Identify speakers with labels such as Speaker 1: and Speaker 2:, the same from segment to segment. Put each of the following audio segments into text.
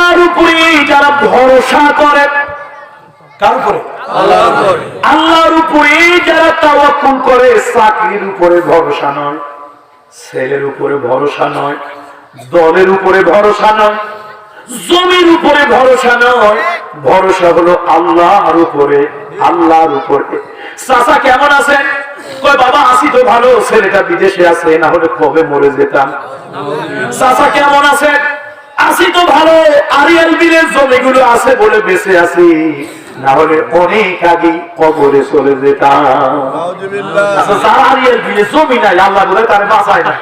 Speaker 1: আল্লাহর উপরে যারা ভরসা করে কার উপরে? আল্লাহর উপরে। যারা তাওয়াক্কুল করে চাকরির উপরে ভরসা নয় ছেলের উপরে ভরসা নয় দলের উপরে ভরসা নয় জমির উপরে ভরসা নয়। ভরসা হলো আল্লাহর উপরে আল্লাহর উপরে। চাচা কেমন আছেন? কয় বাবা আসি তো ভালো ছেলেটা বিদেশে আছে না হলে কবে মরে যেতাম? চাচা কেমন আছেন? আসি তো ভালো আরিয়াল বিলের জমিগুলো আছে বলে বেঁচে আছি। না হলে অনেক আগে কবরে চলে যেতাম। আচ্ছা, আরিয়াল বিলে জমি নাই আল্লাহ বলে তার বাঁচায় না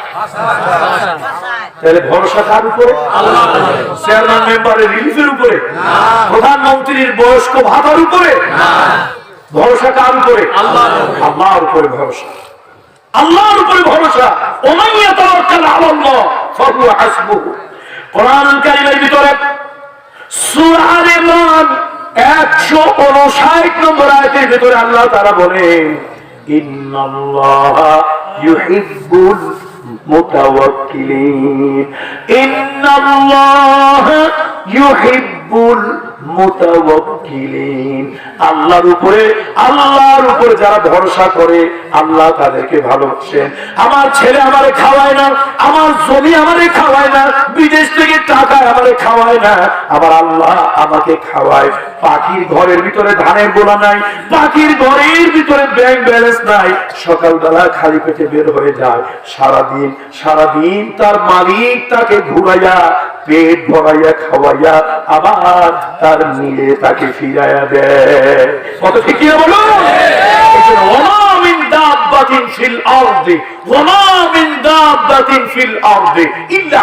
Speaker 1: তাহলে ভরসা কার উপরে? চেয়ারম্যান মেম্বারের রিলিফের উপরে? প্রধানমন্ত্রীর বয়স্ক ভাতার উপরে? ভরসা কার উপরে? আল্লাহর উপরে ভরসা। আল্লাহর উপরে ভরসা। ওমাইয়া তাওয়াক্কাল আলাল্লাহ ফাহুয়া হাসবুহু। কোরআন কারীমের ভিতরে সূরা আলে ইমরান 159 নম্বর আয়াতের ভিতরে আল্লাহ তাআলা বলেন ইন্নাল্লাহা ইউহিব্বুল মুতাওয়াক্কিলিন। ইন্নাল্লাহা ইউহিব্বুল আল্লাহর উপরে আল্লাহর উপরে যারা ভরসা করে, আল্লাহ তাদেরকে ভালোবাসেন। আমার ছেলে আমারে খাওয়ায় না, আমার জমি আমারে খাওয়ায় না, বিদেশ থেকে টাকা আমারে খাওয়ায় না। আল্লাহ আমাকে খাওয়ায়। পাখির ঘরের ভিতরে ধানের গোলা নাই, পাখির ঘরের ভিতরে ব্যাংক ব্যালেন্স নাই। সকালবেলা খালি পেটে বের হয়ে যায়। সারাদিন সারাদিন তার মালিক তাকে ঘুরাইয়া পেট ভরাইয়া খাওয়াইয়া আবার তার মিলে তাকে ফিরাইয়া দেয়। কত ঠিক বলো ফিল আরদি, ওমা মিন দাব্বাতিন ফিল আরদি, ইল্লা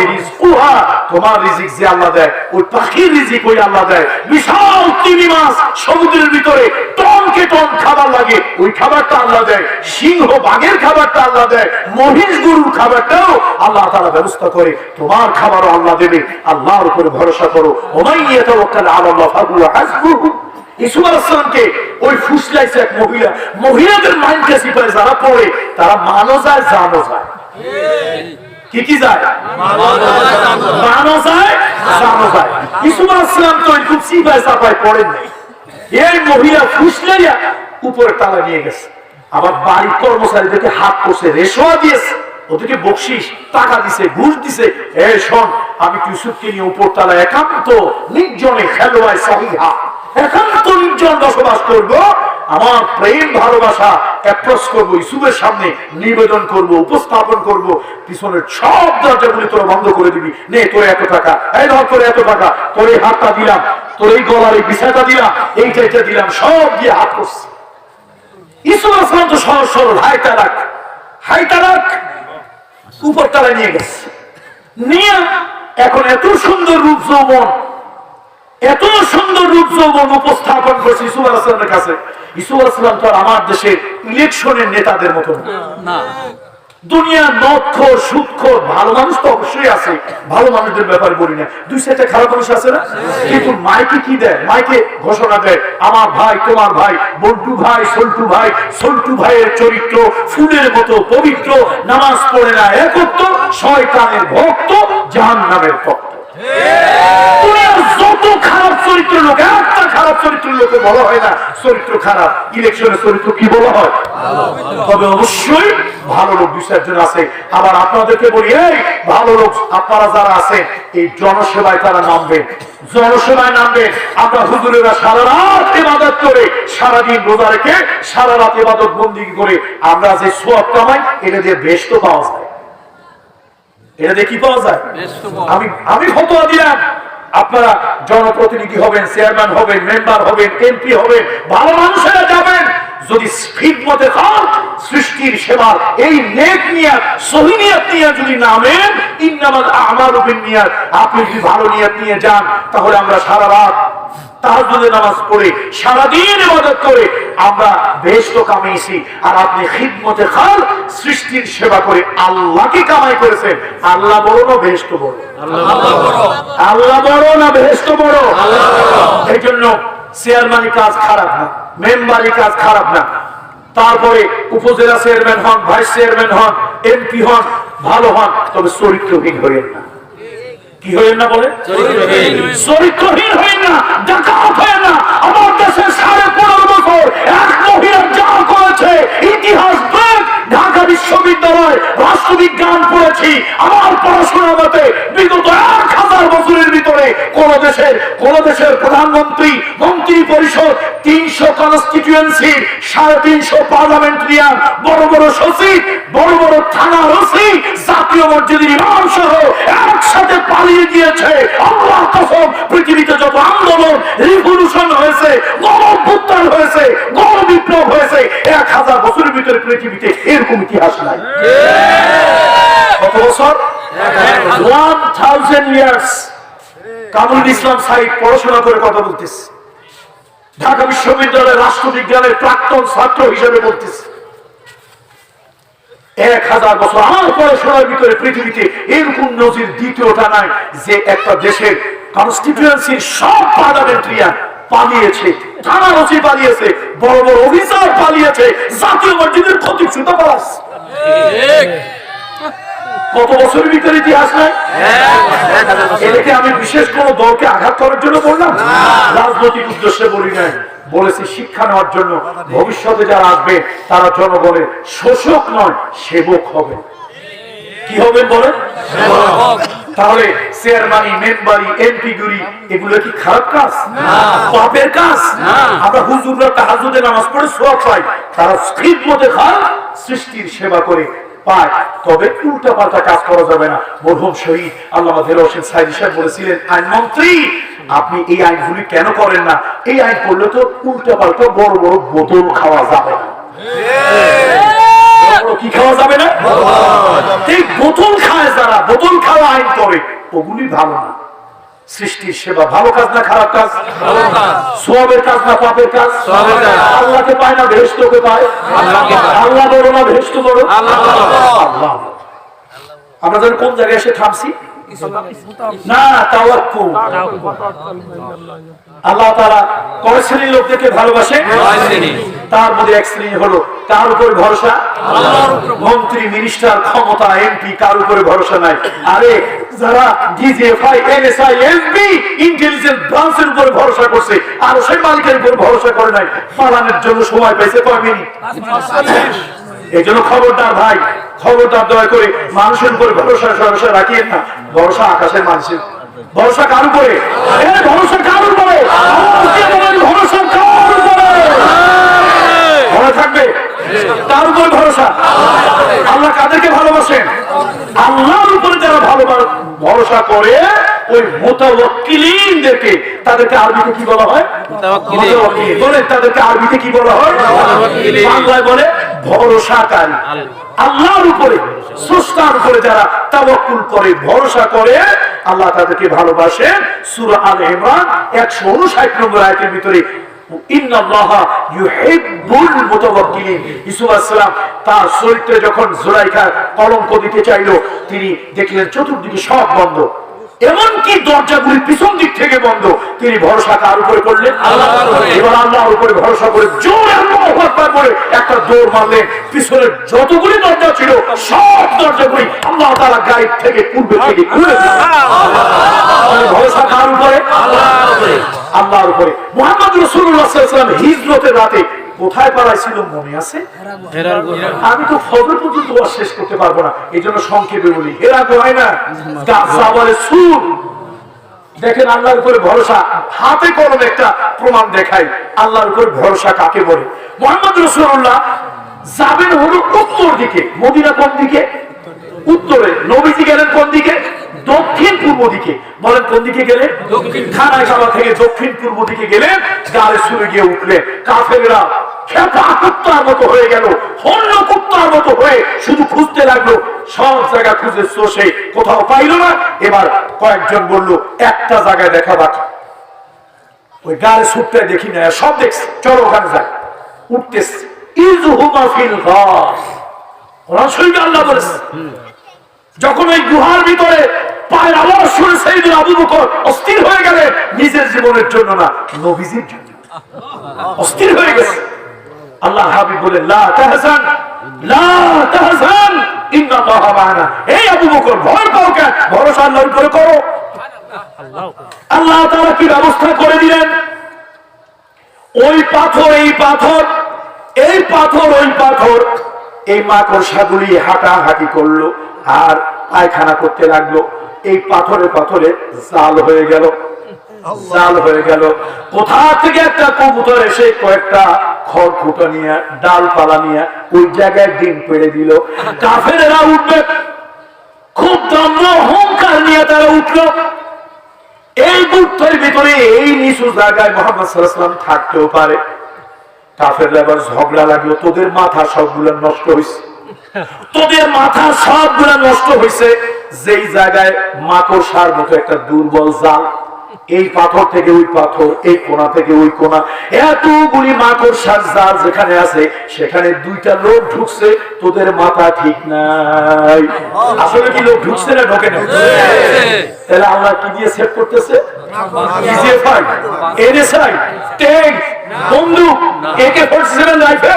Speaker 1: রিজকুহা তোমার রিজিক যে আল্লাহ দেয়, ওই পাখির রিজিক ওই আল্লাহ দেয়। বিশাল তিমি মাছ সমুদ্রের ভিতরে খাবার লাগে, ওই খাবারটা আল্লাহ দেয়। সিংহ বাঘের খাবারটা আল্লাহ দেয়, মহিষ গরুর খাবারটাও আল্লাহ ব্যবস্থা করে, তোমার খাবারও আল্লাহ দেবে। আল্লাহর উপরে ভরসা করো। ওমাইয়া তাওয়াক্কাল আলাল্লাহ ফাহুয়া হাসবুহু। ইসুফ আলাইসালামকে ওই ফুসলাইছে এক মহিলা। মহিলাদের মাইন্ডে সিপাই যারা পড়ে, তারা মানো যায় জানো যায় কি কি যায়? মানো যায় জানো যায় ইসুফ আলাইসালাম তো ওই সিপাই চাপায় পড়েন নাই। এই মহিলা ফুসলাইয়া উপরে তালা নিয়ে গেছে। আবার বাড়ির কর্মচারীদেরকে হাত কষে রেশোয়া দিয়েছে। ওদেরকে বকশিস, টাকা দিছে, ঘুষ দিছে। এ শোন, আমি ইউসুফকে নিয়ে উপর তালা একান্ত নির্জনে খেলোয়ায় সাহিহা। একান্ত নির্জন বসবাস আমার প্রেম, ভালোবাসা অ্যাপ্রোচ করব সামনে নিবেদন করব, উপস্থাপন করব, পিছনের সব দরজাগুলি তোরা বন্ধ করে দিবি। নে, তোর এত টাকা। এই ধর, তোর এত টাকা। তোর এই হাতটা দিলাম। তোর এই গলার এই দিলাম। দিলাম। সব দিয়ে হাত করছে। আসলাম তো সহজ সরল। হাই তালাক। হাই তালাক। উপর তালায় নিয়ে গেছে। নিয়ে, এখন এত সুন্দর রূপ যৌবন। এত সুন্দর রূপ যৌবন উপস্থাপন করছে ইসুফ আসলামের কাছে। ইসুফ আসলাম তো আমার দেশের ইলেকশনের নেতাদের মতো না। দুনিয়া সুৎখর ভালো মানুষ তো অবশ্যই আছে। ভালো মানুষদের ব্যাপারে বলি না। দুই সাইডে খারাপ মানুষ আছে না? কিন্তু মাইকে কি দেয়? মাইকে ঘোষণা দেয় আমার ভাই তোমার ভাই বন্টু ভাই সল্টু ভাই সল্টু ভাইয়ের চরিত্র ফুলের মতো পবিত্র নামাজ পড়ে না একত্র শয়তানের ভক্ত জাহান নামের ভক্ত যত খারাপ চরিত্র লোক একটা খারাপ চরিত্র লোকে বলা হয় না চরিত্র খারাপ। ইলেকশনের চরিত্র কি বলা হয়? তবে অবশ্যই ভালো লোক দুই চারজন আছে। আবার আপনাদেরকে বলি এই ভালো লোক আপনারা যারা আছেন এই জনসেবায় তারা নামবেন জনসেবায় নামবেন আমরা হুজুরেরা সারা রাত ইবাদত করে সারাদিন রোজা রেখে সারা রাত ইবাদত বন্দি করে আমরা যে সোয়াব কামাই এটা দিয়ে বেশ তো পাওয়া যায়। এটা দিয়ে কি পাওয়া যায়। আমি আমি ফতোয়া দিলাম। আপনারা জনপ্রতিনিধি হবেন, চেয়ারম্যান হবেন, মেম্বার হবেন, এমপি হবেন, ভালো মানুষেরা যাবেন। যদি মতে খান, সৃষ্টির সেবার এই নেক নিয়ে সহিনিয়াত নিয়ে যদি নামেন ইন্দাম আমার রূপের নিয়াত। আপনি যদি ভালো নিয়াত নিয়ে যান, তাহলে আমরা সারা রাত নামাজ পড়ে, সারাদিন ইবাদত করে। আমরা কামিয়েছি আর আপনি খিদমতে খান সৃষ্টির সেবা করে আল্লাহকে কামাই করেছেন। আল্লাহ বড় না বড়? আল্লাহ বড় না বড়? এই জন্য চেয়ারম্যানি কাজ খারাপ না মেম্বারি কাজ খারাপ না। তারপরে উপজেলা চেয়ারম্যান হন, ভাইস চেয়ারম্যান হন, এমপি হন, ভালো হন, তবে চরিত্রহীন হইেন না। কি হয়ে না বলে?
Speaker 2: চরিত্রহীন।
Speaker 1: হয়ে না ডাকাত হয়ে না। আমার দেশের সাড়ে পনেরো বছর এক মহিলা যা করেছে ইতিহাস ঢাকা বিশ্ববিদ্যালয় রাষ্ট্রবিজ্ঞান পড়েছি। আমার পড়াশোনার মতে বিগত এক হাজার বছরের ভিতরে কোন দেশের কোন দেশের প্রধানমন্ত্রী মন্ত্রী পরিষদ তিনশো কনস্টিটিউয়েন্সির সাড়ে তিনশো পার্লামেন্টারিয়ান বড় বড় সচিব বড় বড় থানা ওসি জাতীয় মসজিদের ইমাম সহ একসাথে পালিয়ে গিয়েছে। আল্লাহ কসম, পৃথিবীতে যত আন্দোলন রিভলিউশন হয়েছে, গণভ্যুত্থান হয়েছে গণ বিপ্লব হয়েছে, এক হাজার বছরের ভিতরে পৃথিবীতে এরকম ইতিহাস নাই। কত বছর? One thousand years Kamrul Islam Sahid পড়াশোনা করে কথা বলতেছে। ঢাকা বিশ্ববিদ্যালয়ের রাষ্ট্রবিজ্ঞানের প্রাক্তন ছাত্র হিসেবে বলতেছে। এক হাজার বছর আমার পড়াশোনার ভিতরে পৃথিবীতে এরকম নজির দ্বিতীয়টা নাই যে একটা দেশের কনস্টিটিউয়েন্সির সব পার্লামেন্টারিয়ান পালিয়েছে থানা পালিয়েছে বড় বড় অফিসার পালিয়েছে জাতীয় মসজিদের ক্ষতি পালাচ্ছে কত বছরের ভিতরে ইতিহাস নাই? এটাকে আমি বিশেষ কোন দলকে আঘাত করার জন্য বললাম? রাজনৈতিক উদ্দেশ্যে বলি নাই। বলেছি শিক্ষা নেওয়ার জন্য ভবিষ্যতে যারা আসবে তারা জনগণের শোষক নয় সেবক হবে। কি হবে বলে তাহলে চেয়ারম্যানি মেম্বারি এমপি গুরি এগুলো কি খারাপ কাজ? পাপের কাজ? আমরা হুজুররা তাহাজুদে নামাজ পড়ে সোয়াব পাই তারা স্ক্রিপ্ট মধ্যে খায় সৃষ্টির সেবা করে। পায় তবে উল্টা পাল্টা কাজ করা যাবে না। মরহুম শহীদ আল্লাহ হোসেন সাইদ সাহেব বলেছিলেন আইন মন্ত্রী আপনি এই আইনগুলি কেন করেন না? এই আইন করলে তো উল্টা পাল্টা বড় বড় বোতল খাওয়া যাবে। না কি খাওয়া যাবে না? এই বোতল খায় যারা বোতল খাওয়া আইন করে ওগুলি ভালো না। সৃষ্টির সেবা ভালো কাজ না খারাপ কাজ? সোয়াবের কাজ না পাপের কাজ। আল্লাহকে পায় না ভেস্টকে পায়?
Speaker 2: আল্লাহকে পায়।
Speaker 1: আল্লাহ বড় না ভেস্ত বড়
Speaker 2: আল্লাহ বড়।
Speaker 1: আল্লাহ আমরা যেন কোন জায়গায় এসে থামছি? না তাওয়াক্কুল। আল্লাহ তাআলা কয় শ্রেণির লোকদেরকে ভালোবাসে? তার মধ্যে এক শ্রেণি হলো কার উপর ভরসা? মন্ত্রী মিনিস্টার ক্ষমতা এমপি কার উপরে ভরসা নাই? আরে যারা ডিজিএফআই এনএসআই এসবি ইন্টেলিজেন্স ব্রাঞ্চের উপরে ভরসা করছে আর সেই মালিকের উপর ভরসা করে নাই। পালানোর জন্য সময় পাইছে কয় মিনিট। এই জন্য খবরদার ভাই খবরদার দয়া করে মানুষের উপরে ভরসা ভরসা রাখিয়েন না। ভরসা আকাশের মানুষের। ভরসা কার উপরে? ভরসা কার উপরে? ভরসা কার উপরে? ভালো থাকবে? তার উপর ভরসা। আল্লাহ কাদেরকে ভালোবাসেন? আল্লাহর উপরে যারা ভালো ভরসা করে ওই মোতাবক্কিলিনদেরকে তাদেরকে আরবিতে কি বলা হয়। বলেন তাদেরকে আরবিতে কি বলা হয়। বাংলায় বলে ভরসাকারী। আল্লাহর উপরে স্রষ্টার উপরে যারা তাওয়াক্কুল করে, ভরসা করে, আল্লাহ তাদেরকে ভালোবাসে। সূরা আল ইমরান 159 নম্বর আয়াতের ভিতরে তার চরিত্রে যখন জুলাইখা কলঙ্ক দিতে চাইলো, তিনি দেখলেন চতুর্দিকে সব বন্ধ। এমনকি দরজাগুলি পিছন দিক থেকে বন্ধ। তিনি ভরসা কার উপরে করলেন? এবার আল্লাহর উপরে ভরসা করে জোরে আল্লাহু আকবার একটা দৌড় মারলেন। পিছনে যতগুলি দরজা ছিল সব দরজাগুলি আল্লাহ তাআলা গায়েব থেকে পূর্বে থেকে খুলে ভরসা কার উপরে?
Speaker 2: আল্লাহর উপরে।
Speaker 1: আল্লাহর উপরে। মুহাম্মদ সাল্লাল্লাহু হিজরতের রাতে কোথায় পালাইছিল মনে আছে? আমি তো ফজর পর্যন্ত শেষ করতে পারব না। এই জন্য সংক্ষেপে বলি হেরা গোহায় না গাছাবারে সুর। দেখেন আল্লাহর উপরে ভরসা। হাতে কলমে একটা প্রমাণ দেখাই আল্লাহর উপরে ভরসা কাকে বলে? মোহাম্মদ রসুল্লাহ যাবেন হলো উত্তর দিকে মদিনা কোন দিকে? উত্তরে। নবীজি গেলেন কোন দিকে? দক্ষিণ পূর্ব দিকে। বলেন কোন দিকে গেলেন
Speaker 2: দক্ষিণ।
Speaker 1: খানায় খাওয়া থেকে দক্ষিণ পূর্ব দিকে গেলেন গাড়ি শুরু গিয়ে উঠলেন কাফেরা খেপা কুত্তার মতো হয়ে গেল হন্য কুত্তার মতো হয়ে শুধু খুঁজতে লাগল সব জায়গা খুঁজে চষে কোথাও পাইলো না। এবার কয়েকজন বলল একটা জায়গায় দেখা বাকি। ওই গাড়ি ছুটতে দেখি না সব দেখছি। চলো ওখানে যাই। উঠতেছে। ইজহুমা ফিল গাস আল্লাহ বলেছে। যখন ওই গুহার ভিতরে পায়ের আওয়াজ শুনে আবু বকর অস্থির হয়ে গেলে নিজের জীবনের জন্য না, নবীজির জন্য। অস্থির হয়ে গেছে আল্লাহ হাবিব বলে লা লা মা'ানা এই আবু বকর, ভয় পাও কেন? ভরসা আল্লাহর উপরে করো। আল্লাহ তারা কি ব্যবস্থা করে দিলেন? ওই পাথর, এই পাথর এই পাথর, ওই পাথর। এই মাকড়সাগুলি হাঁটাহাঁটি করল। আর পায়খানা করতে লাগল। এই পাথরে পাথরে জাল হয়ে গেল। জাল হয়ে গেল। কোথা থেকে একটা কবুতর এসে কয়েকটা খড় খুঁটো নিয়ে, ডালপালা নিয়ে ওই জায়গায় ডিম পেড়ে দিল। কাফেরেরা উঠবে। খুব দম্ভ অহংকার নিয়ে তারা উঠল। এই বুদ্ধের ভিতরে এই নিচু জায়গায় মোহাম্মদ সাল্লাম থাকতেও পারে। কাফের এবার ঝগড়া লাগল। তোদের মাথা সবগুলো নষ্ট হয়েছে তোদের মাথা সবগুলো নষ্ট হয়েছে যেই জায়গায় মাকড়সার মতো একটা দুর্বল জাল, এই পাথর থেকে ওই পাথর, এই কোনা থেকে ওই কোনা এতগুলি মাকড়সার জাল যেখানে আছে, সেখানে দুইটা লোক ঢুকছে, তোদের মাথা ঠিক নাই। আসলে কি লোক ঢুকছে না ঢোকে না? তাহলে আল্লাহ কি দিয়ে সেভ করতেছে? বন্দুক একে ফোর্টি সেভেন রাইফেল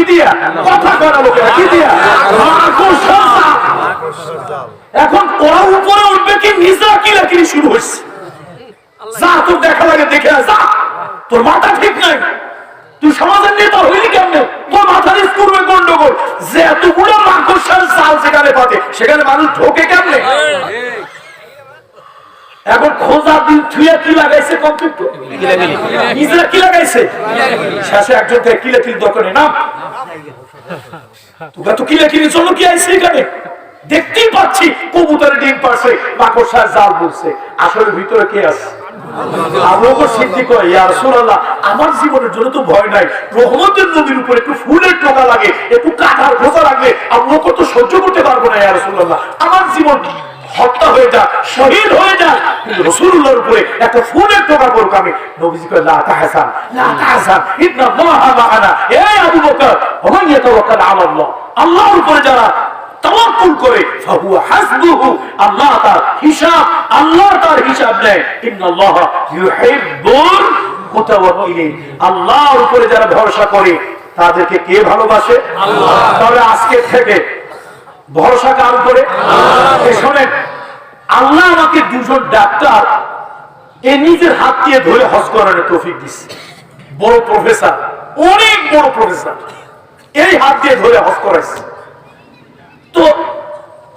Speaker 1: কি দিয়া? কথা করা লোকেরা কি দিয়া? এখন ওরা উপরে উঠবে কি? নিজা কিলাকিলি শুরু হয়েছে। যা তোর দেখা লাগে দেখে যা। তোর মাথা ঠিক নাই। তুই সমাজের নেতা হইলি কেমনে? তোর মাথার স্কুলে গন্ডগোল। যে এতগুলো মাকড়সার জাল যেখানে পাতে সেখানে মানুষ ঢোকে কেমনে? এখন খোঁজা দিন থুয়া কি লাগাইছে কমপ্লিট নিজেরা কি লাগাইছে? শেষে একজন থেকে কিলাকিলি দোকানে নাম। তোকে তো কিলাকিলির জন্য কি আইছে এখানে? দেখতেই পাচ্ছি কবুতরের ডিম পাশে মাকড়সার জাল বলছে। আসলে ভিতরে কে আছে? আমার জীবনের জন্য তো ভয় নাই। রহমতের নবীর উপর একটু ফুলের টোকা লাগে, একটু কাঁঠার খোঁজা লাগলে আবু তো সহ্য করতে পারব না, ইয়া রাসূলুল্লাহ। আমার জীবন হত্যা হয়ে যাক, শহীদ হয়ে উপরে ফুলের টোকা করুক আমি। নবীজি কয় লা তাহসান লা তাহসান ইন্না আল্লাহা মা'ানা এ আবু বকর ওমান ইয়াতাওয়াক্কাল আলা আল্লাহ। আল্লাহর উপরে যারা তাওয়াক্কুল করে ফাহুয়া হাসবুহু আল্লাহ তার হিসাব আল্লাহ তার হিসাব নেয়। ইন্নাল্লাহ ইউহিব্বুল মুতাওয়াক্কিলিন। আল্লাহর উপরে যারা ভরসা করে তাদেরকে কে ভালোবাসে? আল্লাহ। তাহলে আজকে থেকে ভরসা কার উপরে? শোনেন আল্লাহ আমাকে দুজন ডাক্তার এ নিজের হাত দিয়ে ধরে হজ করানোর তৌফিক দিচ্ছে বড় প্রফেসর অনেক বড় প্রফেসর এই হাত দিয়ে ধরে হজ করাইছে। তো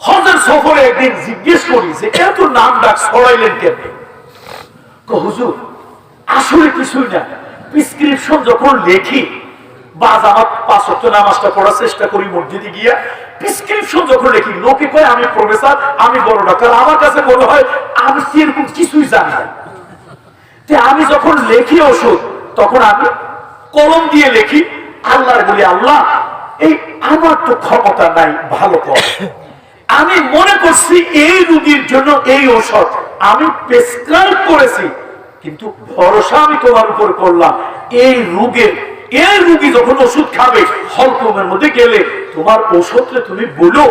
Speaker 1: হজের সফরে একদিন জিজ্ঞেস করি যে, এত নাম ডাক ছড়াইলেন কেমনে? কো হুজুর, আসলে কিছুই না। প্রিসক্রিপশন যখন লেখি বা পাঁচ পড়ার চেষ্টা করি আমি হয় আমি কিছুই জানি না। তে আমি যখন লেখি ওষুধ, তখন আমি কলম দিয়ে লেখি, আল্লাহর বলি, আল্লাহ, এই আমার তো ক্ষমতা নাই, ভালো কর। আমি মনে করছি এই রুগীর জন্য এই ঔষধ আমি প্রেসক্রাইব করেছি, কিন্তু ভরসা আমি তোমার উপর করলাম। এই রোগের এই রুগী যখন ওষুধ খাবে হলকমের মধ্যে গেলে তোমার ওষুধে তুমি বলো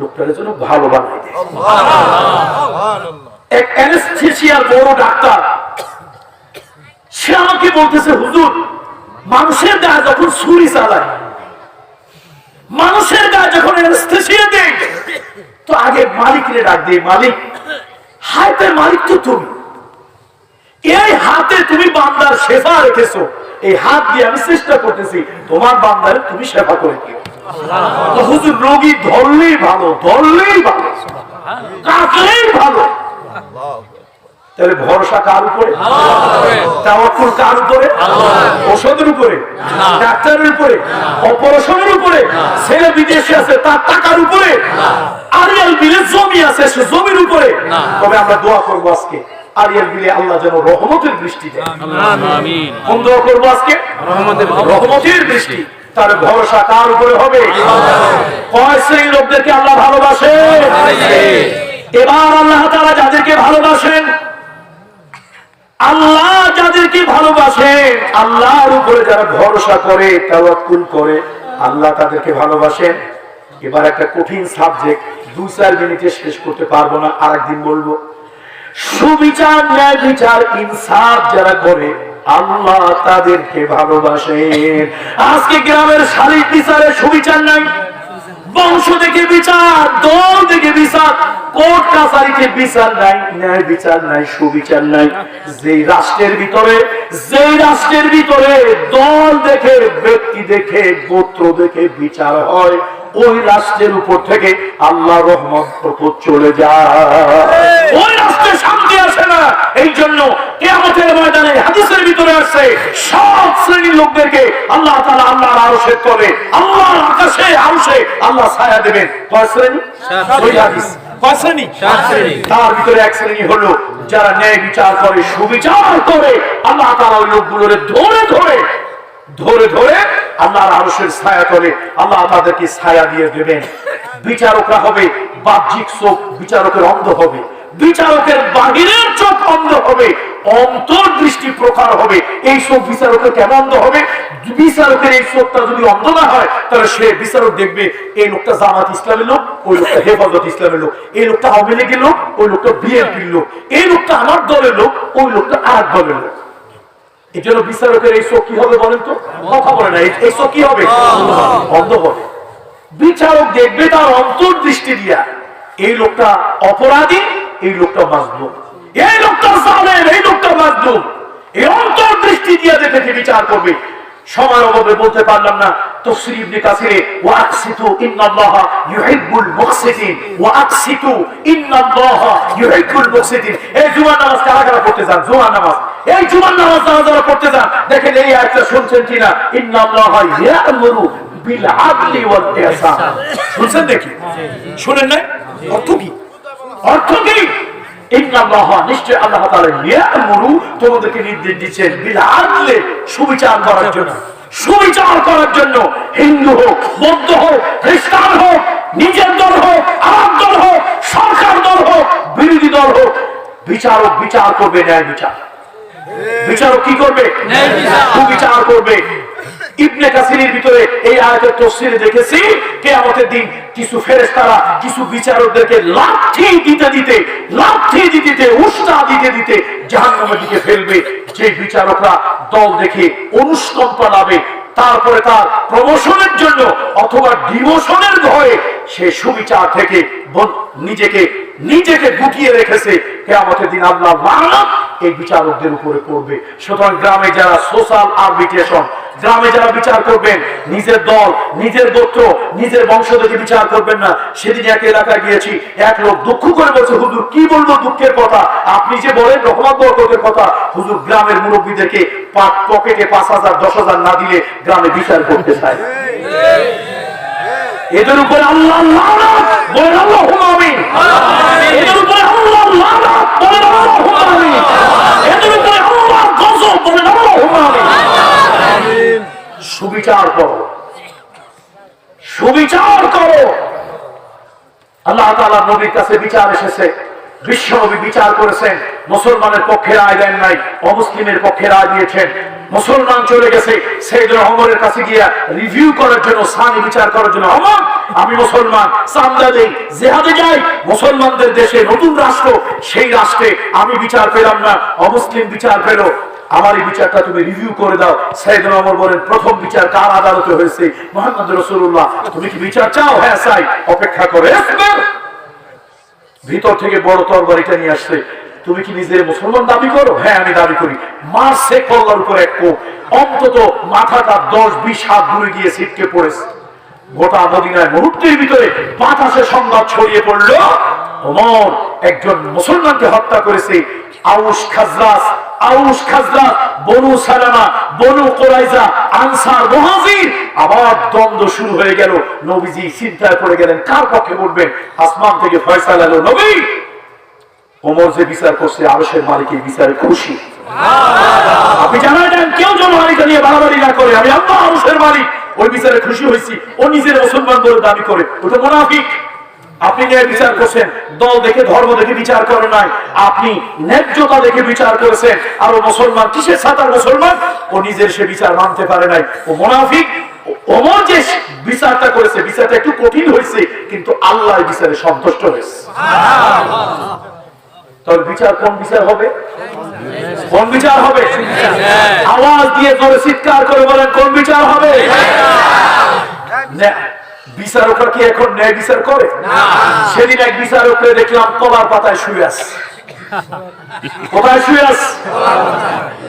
Speaker 1: লোকটার জন্য ভালো বানাই এক অ্যানেস্থেসিয়ার বড় ডাক্তার সে আমাকে বলতেছে হুজুর মানুষের গায়ে যখন ছুরি চালায় মানুষের গায়ে যখন অ্যানেস্থেসিয়া দেয় তো আগে মালিকরে ডাক দিয়ে মালিক হাতের মালিক তো তুমি। এই হাতে তুমি বান্দার সেবা রেখেছো। এই হাত দিয়ে আমি চেষ্টা করতেছি তোমার বান্দারে তুমি সেবা করে দিও। হুজুর রোগী ধরলেই ভালো ধরলেই ভালো কাটলেই ভালো। তাহলে ভরসা কার উপরে? তাওয়াক্কুল কার উপরে? ওষুধের উপরে? ডাক্তারের উপরে? অপারেশনের উপরে? ছেলে বিদেশে আছে তার টাকার উপরে? আরিয়াল বিলে জমি আছে সে জমির উপরে? তবে আমরা দোয়া করব আজকে। বিলে আল্লাহ যেন রহমতের বৃষ্টি দেয়। করব আজকে?
Speaker 2: রহমতের
Speaker 1: রহমতের বৃষ্টি তার ভরসা কার উপরে হবে? কয় শ্রেণির লোকদেরকে আল্লাহ ভালোবাসে? এবার আল্লাহ তারা যাদেরকে ভালোবাসেন আল্লাহ যাদেরকে ভালোবাসেন আল্লাহর উপরে যারা ভরসা করে তাওয়াক্কুল করে আল্লাহ তাদেরকে ভালোবাসেন। এবার একটা কঠিন সাবজেক্ট দু চার মিনিটে শেষ করতে পারব না আরেকদিন বলব। সুবিচার, ন্যায় বিচার, ইনসাফ যারা করে, আল্লাহ তাদেরকে ভালোবাসেন আজকে গ্রামের বিচারে সুবিচার নাই। বংশ দেখে বিচার, দল দেখে বিচার, কোর্ট বিচার নাই, ন্যায় বিচার নাই, সুবিচার নাই। যেই রাষ্ট্রের ভিতরে, যেই রাষ্ট্রের ভিতরে দল দেখে, ব্যক্তি দেখে, গোত্র দেখে বিচার হয় ওই রাষ্ট্রের উপর থেকে আল্লাহ রহমত উপর চলে যায়। ওই রাষ্ট্রে শান্তি আসে না। এই জন্য কেয়ামতের ময়দানে হাদিসের ভিতরে আসছে সব শ্রেণির লোকদেরকে আল্লাহ তাআলা আল্লাহর আল্লাহর আকাশে আরশে আল্লাহ ছায়া দেবেন। কয় শ্রেণি? ওই হাদিস। কয় শ্রেণি। তার ভিতরে এক শ্রেণি হলো যারা ন্যায় বিচার করে সুবিচার করে আল্লাহ তাআলা ওই লোকগুলোরে ধরে ধরে ধরে ধরে আল্লাহর আরশের ছায়া তলে আল্লাহ তাদেরকে ছায়া দিয়ে দেবেন। বিচারকরা হবে বাহ্যিক চোখ, বিচারকের অন্ধ হবে। বিচারকের বাহিরের চোখ অন্ধ হবে অন্তর্দৃষ্টি প্রকার হবে। এই চোখ বিচারকের কেন অন্ধ হবে? বিচারকের এই চোখটা যদি অন্ধ না হয়, তাহলে সে বিচারক দেখবে, এই লোকটা জামাত ইসলামের লোক, ওই লোকটা হেফাজত ইসলামের লোক। এই লোকটা আওয়ামী লীগের লোক, ওই লোকটা বিএনপির লোক। এই লোকটা আমার দলের লোক, ওই লোকটা আর দলের লোক। এই জন্য বিচারকের এই চোখ কি হবে বলেন তো? কথা বলে না, এই- চোখ কি হবে? অন্ধ হবে বিচারক দেখবে তার অন্তর্দৃষ্টি দিয়া, এই লোকটা অপরাধী, এই লোকটা মাজলুম। এই লোকটা জালেম, এই লোকটা মাজলুম। এই অন্তর্দৃষ্টি দিয়া দেখে বিচার করবে সময় অভাবে বলতে পারলাম না, তফসির ইবনে কাসিরে ওয়া আকসিতু ইন্নাল্লাহা ইউহিব্বুল মুকসিতিন ওয়া আকসিতু ইন্নাল্লাহা ইউহিব্বুল মুকসিতিন। এই জুমার নামাজ কারা কারা পড়তে যান? জুমার নামাজ। এই জুমার নামাজ যারা পড়তে যান, দেখেন এই আয়াতটা শুনছেন কিনা? ইন্নাল্লাহা ইয়া'মুরু বিল আদলি ওয়াল ইহসান শুনছেন দেখি শুনেন নাই? অর্থ কি? অর্থ কি? ইন্নাল্লাহ নিশ্চয় আল্লাহ তাআলা ইয়া'মুরু, তোমাদেরকে নির্দেশ দিচ্ছেন বিল আদলে সুবিচার করার জন্য। সুবিচার করার জন্য হিন্দু হোক, বৌদ্ধ হোক, খ্রিস্টান হোক, নিজের দল হোক আমার দল হোক, সরকার দল হোক, বিরোধী দল হোক, বিচারক বিচার করবে, ন্যায় বিচার। বিচারক কি করবে?
Speaker 2: বিচার।
Speaker 1: করবে। ইবনে কাসিরের ভিতরে এই আয়াতের তফসিরে দেখেছি কিয়ামতের দিন কিছু ফেরেশতারা কিছু বিচারকদেরকে লাঠি দিতে দিতে লাঠি দিতে দিতে উষ্টা দিতে দিতে জাহান্নামের দিকে ফেলবে। যে বিচারকরা দল দেখে অনুষ্কম্পা লাভে তারপরে তার প্রমোশনের জন্য অথবা ডিমোশনের ভয়ে সে সুবিচার থেকে নিজেকে নিজেকে গুটিয়ে রেখেছে। কেয়ামতের দিন আল্লাহ লানত এই বিচারকদের উপরে পড়বে। সুতরাং গ্রামে যারা সোশ্যাল আরবিটেশন, গ্রামে যারা বিচার করবেন, নিজের দল, নিজের গোত্র, নিজের বংশ দেখে বিচার করবেন না। সেদিন এক এলাকায় গিয়েছি, এক লোক দুঃখ করে বলছে, হুজুর, কি বলব দুঃখের কথা? আপনি যে বলেন রহমান বরকতের কথা। হুজুর, গ্রামের মুরব্বীদেরকে পকেটে পাঁচ হাজার, দশ হাজার না দিলে গ্রামে বিচার করতে চায়। এদের উপরে আল্লাহ বলেন আমিন। এদের উপরে আল্লাহ বলেন এদের উপরে আল্লাহ গজব বলেন সুবিচার করো। সুবিচার করো। আল্লাহ তাআলা নবীর কাছে বিচার এসেছে। বিশ্ব নবী বিচার করেছেন। মুসলমানের পক্ষে রায় দেন নাই অমুসলিমের পক্ষে রায় দিয়েছেন। মুসলমান চলে গেছে। সেইদিন অমরের কাছে গিয়া রিভিউ করার জন্য, সানি বিচার করার জন্য অমর আমি মুসলমান চান্দা দেই জেহাদে যাই, মুসলমানদের দেশে নতুন রাষ্ট্র, সেই রাষ্ট্রে আমি বিচার পেলাম না, অমুসলিম বিচার পেল। আমার এই বিচারটা তুমি রিভিউ করে দাও। সাইদুল আমর বলেন, প্রথম বিচার কার আদালতে হয়েছে? মোহাম্মদ রসুল্লাহ তুমি কি বিচার চাও? হ্যাঁ চাই। অপেক্ষা করে। ভিতর থেকে বড় তরবারিটা নিয়ে আসছে তুমি কি নিজের মুসলমান দাবি করো? হ্যাঁ আমি দাবি করি। মারছে কল্লার উপর এক কোপ। অন্তত মাথাটা দশ, বিশ হাত দূরে গিয়ে ছিটকে পড়েছে। গোটা মদিনায় মুহূর্তের ভিতরে বাতাসে সংবাদ ছড়িয়ে পড়ল, ওমর একজন মুসলমানকে হত্যা করেছে। আউস খাজরাস আউস বনু সালামা, বনু কোরাইজা, আনসার আবার দ্বন্দ্ব শুরু হয়ে গেল। নবীজি চিন্তায় পড়ে গেলেন, কার পক্ষে বলবেন আসমান থেকে ফয়সালা এলো নবী। ওমর যে বিচার করছে, আরশের মালিক এই বিচারে খুশি। আপনি জানাই দেন, কেউ যেন মালিকা নিয়ে বাড়াবাড়ি না করে। আমি আল্লাহ আরশের মালিক, ওই বিচারে খুশি হয়েছি। ও নিজের মুসলমান বলে দাবি করে। ওটা মোনাফিক। আপনি ন্যায় বিচার করছেন, দল দেখে, ধর্ম দেখে বিচার করেন নাই। আপনি ন্যায্যতা দেখে বিচার করেছেন। আর ও মুসলমান, কিসের সাতার মুসলমান? ও নিজের সে বিচার মানতে পারে নাই। ও মোনাফিক। ওমর যে বিচারটা করেছে, বিচারটা একটু কঠিন হয়েছে, কিন্তু আল্লাহ বিচারে সন্তুষ্ট হয়েছে। তবে বিচার কোন বিচার হবে? কোন বিচার হবে? আওয়াজ দিয়ে জোরে চিৎকার করে বলেন, কোন বিচার হবে? বিচারকরা কি এখন ন্যায় বিচার করে? সেদিন এক বিচারককে দেখলাম কলার পাতায় শুয়ে আছে। কোথায় শুয়ে আছে?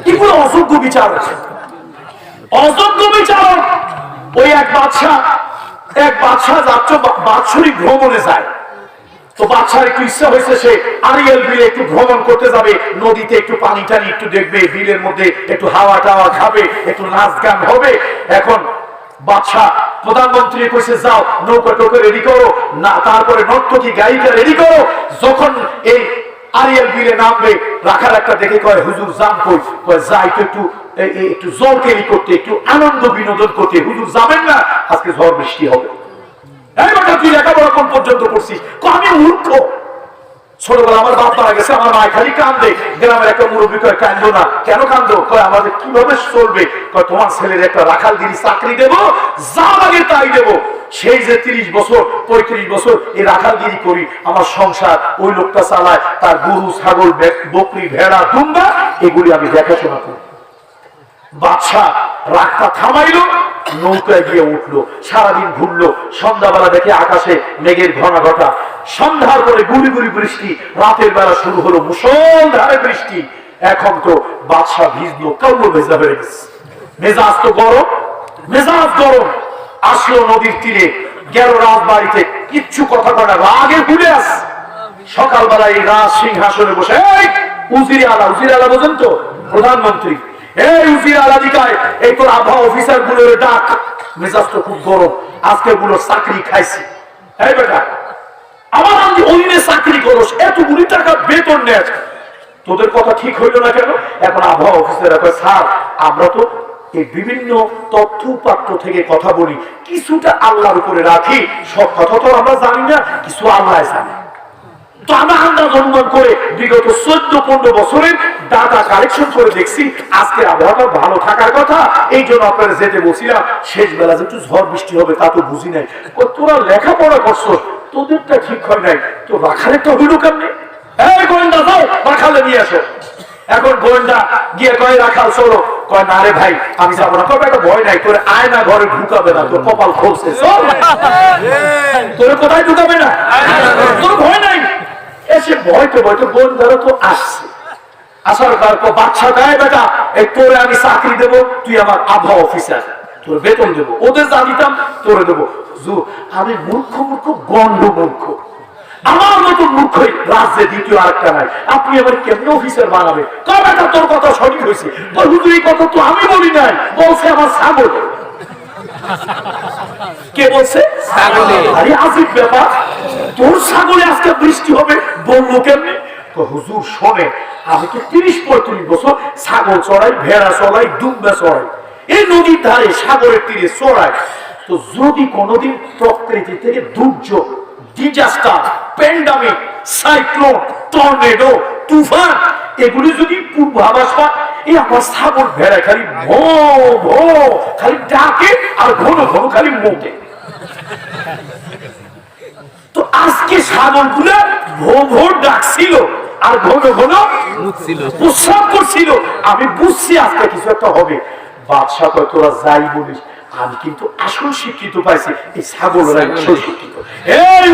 Speaker 1: কি পুরো অযোগ্য বিচারক? অযোগ্য বিচারক! ওই এক বাদশাহ এক বাদশাহ যাচ্ছ বাৎসরিক ভ্রমণে যায়। তো বাচ্চার একটু ইচ্ছা হয়েছে সে আরিয়াল বিলে একটু ভ্রমণ করতে যাবে, নদীতে একটু পানি টানি একটু দেখবে, বিলের মধ্যে একটু হাওয়া টাওয়া খাবে, একটু নাচ গান হবে। এখন বাচ্চা প্রধানমন্ত্রী কইছে, যাও, নৌকা টোকা রেডি করো, না, তারপরে নর্তকী গায়িকা রেডি করো। যখন এই আরিয়াল বিলে নামবে রাখার একটা দেখে কয়, হুজুর, যান কই? কয় যাই তো একটু একটু জল কেরি করতে, একটু আনন্দ বিনোদন করতে। হুজুর, যাবেন না, আজকে ঝড় বৃষ্টি হবে। তুই লেখাপড়া কোন পর্যন্ত করছিস? আমি মূর্খ। ছোটবেলা আমার বাপ মারা গেছে, আমার মায় খালি কান্দে। গ্রামের একটা মুরব্বী কয়, কান্দো না। কেন কান্দো? কয়, আমাদের কীভাবে চলবে? কয়, তোমার ছেলের একটা রাখালগিরি চাকরি দেব, যা লাগে তাই দেব। সেই যে তিরিশ বছর, পঁয়ত্রিশ বছর এই রাখালগিরি করি, আমার সংসার, ওই লোকটা চালায়, তার গরু, ছাগল বকরি, ভেড়া, দুম্বা, এগুলি আমি দেখাশোনা করি। বাদশাহ রাগটা থামাইলো নৌকায় গিয়ে উঠল, সারাদিন ঘুরলো, সন্ধ্যাবেলা দেখে আকাশে মেঘের ঘনা ঘটা সন্ধ্যার পরে গুড়ি গুড়ি বৃষ্টি, রাতের বেলা শুরু হলো মুসলধারে বৃষ্টি। এখন তো বাদশাহ ভিজলো কাউলো ভেজা হয়ে গেছে। মেজাজ তো গরম, মেজাজ গরম। আসলো নদীর তীরে, গেল রাত বাড়িতে কিচ্ছু কথা কটা রাগে ঘুরে আস সকালবেলা এই রাজ সিংহাসনে বসে উজির আলা উজির আলা বোঝেন তো, প্রধানমন্ত্রী। তোদের কথা ঠিক হইল না কেন? এখন আবহাওয়া অফিসার কয় স্যার, আমরা তো এই বিভিন্ন তথ্য পাত্র থেকে কথা বলি। কিছুটা আল্লাহর উপরে রাখি। সব কথা তো আমরা জানি না, কিছু আল্লাহ জানে। আমরা আন্দাজ অনুমান করে বিগত চোদ্দ পনেরো বছরের ডাটা কালেকশন করে দেখছি। আজকে আবহাওয়াটা ভালো থাকার কথা এই জন্য আপনারা যেতে বলছিলাম শেষ বেলা যে একটু ঝড় বৃষ্টি হবে তা তো বুঝি নাই। তোরা লেখাপড়া করছ তোদেরটা ঠিক হয় নাই। তো রাখালে তো হইল কেমনে? এই গোয়েন্দা যাও রাখালে নিয়ে আসো। এখন গোয়েন্দা গিয়ে কয় রাখাল চলো। কয় না রে ভাই আমি যাব না। কবে একটা ভয় নাই তোর আয় না ঘরে ঢুকাবে না তোর কপাল খুলছে। তোর কোথায় ঢুকাবে না? তোর ভয় নাই। এসে ভয়তে ভয়তে গোয়েন্দারা তো আসছে। আসার তারপর বাচ্চা দেয় বেটা, এই তোরে আমি চাকরি দেবো, তুই আমার আবহাওয়া অফিসার। তোর বেতন দেবো, ওদের যা দিতাম, তোরে দেবো। আমি মূর্খ মূর্খ গন্ড মূর্খ। আমার মতো মূর্খই রাজ্যে দ্বিতীয় আরেকটা নাই। আপনি আবার কেমন অফিসার বানাবে কবেটা তোর কথা সঠিক হয়েছে। হুজুর, এই কথা তো আমি বলি নাই। বলছে আমার ছাগল। কে বলছে?
Speaker 2: ছাগলে।
Speaker 1: আরে আজিব ব্যাপার। তোর ছাগলে আজকে বৃষ্টি হবে বলল কেমনি? তো হুজুর শোনে আমি তো তিরিশ পঁয়ত্রিশ বছর ছাগল চড়াই ভেড়া চড়াই দুম্বা চড়াই। এই নদীর ধারে সাগরের তীরে চড়াই। তো যদি কোনোদিন প্রকৃতি থেকে দুর্যোগ ডিজাস্টার প্যান্ডামিক সাইক্লোন টর্নেডো তুফান এগুলি যদি পূর্বাভাস পায় এই আমার ছাগল ভেড়া খালি ভো ভো খালি ডাকে আর ঘন ঘন খালি মোটে তো আজকে ছাগলগুলো ভো ভো ডাকছিল আর ঘন ঘন প্রস্রাব করছিল। আমি বুঝছি আজকে কিছু একটা হবে। বাদশাহ কয় তোরা যাই বলিস আমি কিন্তু আসল শিক্ষিত পাইছি। এই ছাগলরা আসল শিক্ষিত। এই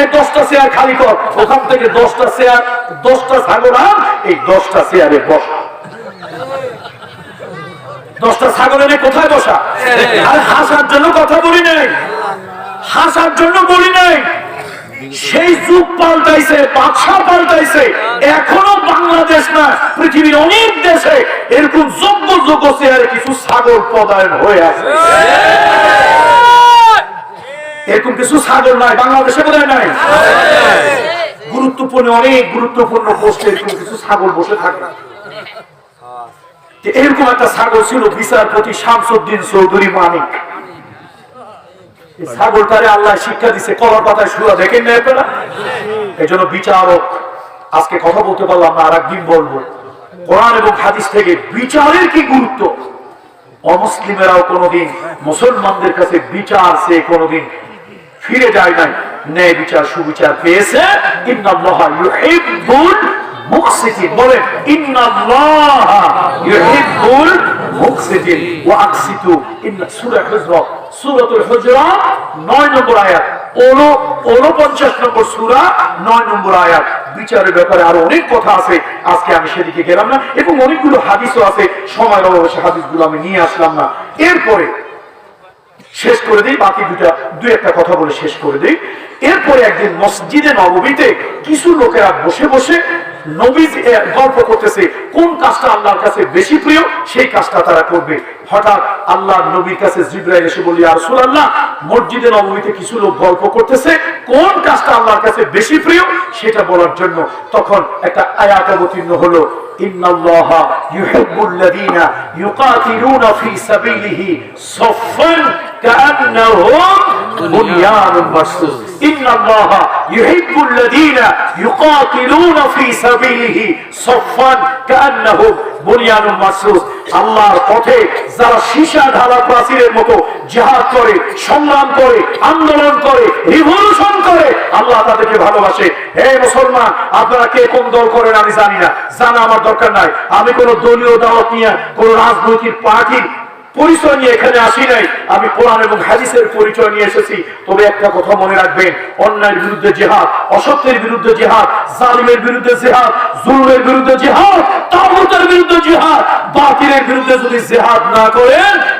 Speaker 1: এই দশটা চেয়ার খালি কর। ওখান থেকে দশটা চেয়ার দশটা ছাগল আন এই দশটা চেয়ারে বস। দশটা ছাগল এনে কোথায় বসা? আর হাসার জন্য কথা বলি নাই। হাসার জন্য বলি নাই। সেই যুগ পাল্টাইছে বাদশা পাল্টাইছে। এখনও বাংলাদেশ না, পৃথিবীর অনেক দেশে এরকম যোগ্য যোগ্য চেয়ারে কিছু ছাগল পদায়ন হয়ে আছে। এরকম কিছু ছাগল নাই, বাংলাদেশে বোধহয় নাই। গুরুত্বপূর্ণ, অনেক গুরুত্বপূর্ণ পোস্টে এরকম কিছু ছাগল বসে থাকে। যে এরকম একটা ছাগল ছিল বিচারপতি শামসুদ্দিন চৌধুরী মানিক। এই ছাগলটারে আল্লাহ শিক্ষা দিছে, কলার পাতায় শুয়া দেখেন না আপনারা? এই জন্য বিচারক, আজকে কথা বলতে পারলাম না আর একদিন বলব। কোরআন এবং হাদিস থেকে বিচারের কি গুরুত্ব? অমুসলিমেরাও কোনোদিন মুসলমানদের কাছে বিচার সে কোনোদিন ফিরে যায় নাই। ন্যায় বিচার, সুবিচার পেয়েছে। ইন্নাল্লাহা ইউহিব্বুল মুকসিতিন বলেন, ইন্নাল্লাহা ইউহিব্বুল মুকসিতিন ওয়া আকসিতু ইন্না সূরা হুজরাত সূরাতুল হুজরাত 9 নম্বর আয়াত। উনপঞ্চাশ নম্বর সূরা 9 নম্বর আয়াত। বিচারের ব্যাপারে আরও অনেক কথা আছে। আজকে আমি সেদিকে গেলাম না, এবং অনেকগুলো হাদিসও আছে। হাদিসগুলো আমি নিয়ে আসলাম না। এরপরে শেষ করে দিই, বাকি দুটা দুই একটা কথা বলে শেষ করে দিই। এরপরে একদিন মসজিদে নবমীতে কিছু লোকেরা বসে বসে গল্প করতেছে, কোন কাজটা আল্লাহর কাছে বেশি প্রিয়, সেই কাজটা তারা করবে। হঠাৎ আল্লাহ নবীর কাছে জিব্রাইল এসে বলি আর সুলাল্লাহ মসজিদে নবমীতে কিছু লোক গল্প করতেছে, কোন কাজটা আল্লাহর কাছে বেশি প্রিয়, সেটা বলার জন্য তখন একটা আয়াত অবতীর্ণ হলো ইউকাতিলুনা ফি সাবিলিহি সাফান কাআন্নাহুম في سبيله صفا كأنهم بنيان مرصوص إن الله يحب الذين يقاتلون في سبيله صفا كأنهم বুনিয়ান মাসুস আল্লাহর পথে যারা সীসা ঢালা প্রাচীরের মতো জিহাদ করে সংগ্রাম করে আন্দোলন করে রিভলিউশন করে আল্লাহ তাদেরকে ভালোবাসে হে মুসলমান আপনারা কে কোন দল করেন আমি জানি না জানা আমার দরকার নাই আমি কোন দলীয় দাওয়াত নিয়ে কোন রাজনৈতিক পার্টির পরিচয় নিয়ে এখানে আসি নাই। আমি কোরআন এবং হাদিসের পরিচয় নিয়ে এসেছি। তবে একটা কথা মনে রাখবেন, অন্যায়ের বিরুদ্ধে জেহাদ, অসত্যের বিরুদ্ধে জেহাদ, জালিমের বিরুদ্ধে জেহাদ, জুলুমের বিরুদ্ধে জেহাদ তাগুতের বিরুদ্ধে জেহাদ, বাতিলের বিরুদ্ধে যদি জেহাদ না করেন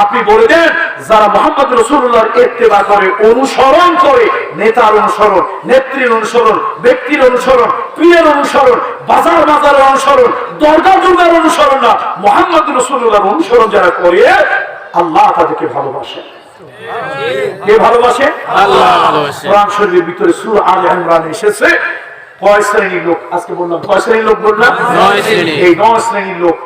Speaker 1: আপনি বলে দেন, যারা মুহাম্মদ রাসূলুল্লাহর ইত্তেবা করে, অনুসরণ করে, নেতার অনুসরণ, নেত্রীর অনুসরণ, ব্যক্তির অনুসরণ, পীরের অনুসরণ বাজার বাজারের অনুসরণ দরগা দুর্গার অনুসরণ না, মোহাম্মদ রসুল্লাহর অনুসরণ যারা করে, আল্লাহ তাদেরকে ভালোবাসে। কে ভালোবাসে
Speaker 2: আল্লাহ ভালোবাসে।
Speaker 1: কোরআন শরীফের ভিতরে সূরা আল ইমরান এসেছে কয় শ্রেণির লোক আজকে বললাম কয় শ্রেণির লোক বললাম
Speaker 2: নয় শ্রেণি।
Speaker 1: এই নয় শ্রেণির লোক